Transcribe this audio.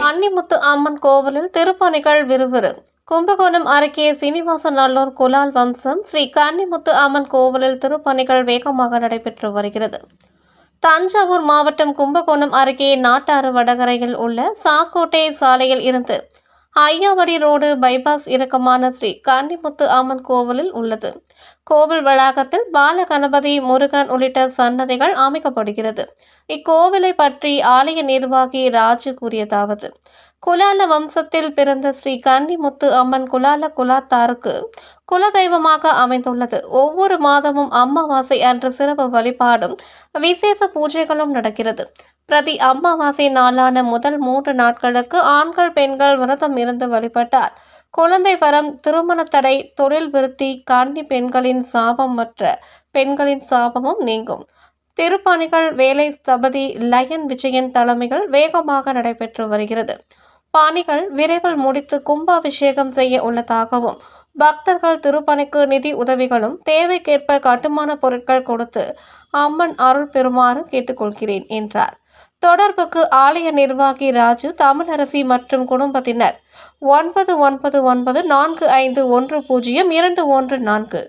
கன்னிமுத்து அம்மன் கோவிலில் திருப்பணிகள் விறுவிறு. கும்பகோணம் அருகே சீனிவாச நல்லூர் குலால் வம்சம் ஸ்ரீ கன்னிமுத்து அம்மன் கோவிலில் திருப்பணிகள் வேகமாக நடைபெற்று வருகிறது. தஞ்சாவூர் மாவட்டம் கும்பகோணம் அருகே நாட்டாறு வடகரையில் உள்ள சாக்கோட்டை சாலையில் இருந்து ஐயாவடி ரோடு பைபாஸ் இறக்கமான ஸ்ரீ கன்னிமுத்து அம்மன் கோவிலில் உள்ளது. கோவில் வளாகத்தில் பாலகணபதி முருகன் உள்ளிட்ட சன்னதிகள் அமைக்கப்படுகிறது. இக்கோவிலை பற்றி ஆலய நிர்வாகி ராஜு கூறியதாவது குலால வம்சத்தில் பிறந்த ஸ்ரீ கன்னிமுத்து அம்மன் குலால குலாத்தாருக்கு குலதெய்வமாக அமைந்துள்ளது. ஒவ்வொரு மாதமும் அமாவாசை அன்று சிறப்பு வழிபாடும் விசேஷ பூஜைகளும் நடக்கிறது. பிரதி அமாவாசை நாளான முதல் மூன்று நாட்களுக்கு ஆண்கள் பெண்கள் விரதம் இருந்து வழிபட்டால் குழந்தை வரம் திருமண தடை தொழில் விருத்தி கன்னி பெண்களின் சாபம் மற்ற பெண்களின் சாபமும் நீங்கும். திருப்பணிகள் வேலை சபதி லயன் விஜயன் தலைமையில் வேகமாக நடைபெற்று வருகிறது. பாணிகள் விரைவில் முடித்து கும்பாபிஷேகம் செய்ய உள்ளதாகவும் பக்தர்கள் திருப்பணிக்கு நிதி உதவிகளும் தேவைக்கேற்ப கட்டுமான பொருட்கள் கொடுத்து அம்மன் அருள் பெறுமாறு கேட்டுக்கொள்கிறேன் என்றார். தொடர்புக்கு ஆலய நிர்வாகி ராஜு தமிழரசி மற்றும் குடும்பத்தினர் ஒன்பது ஒன்பது ஒன்பது நான்கு ஐந்து ஒன்று பூஜ்ஜியம் இரண்டு ஒன்று நான்கு.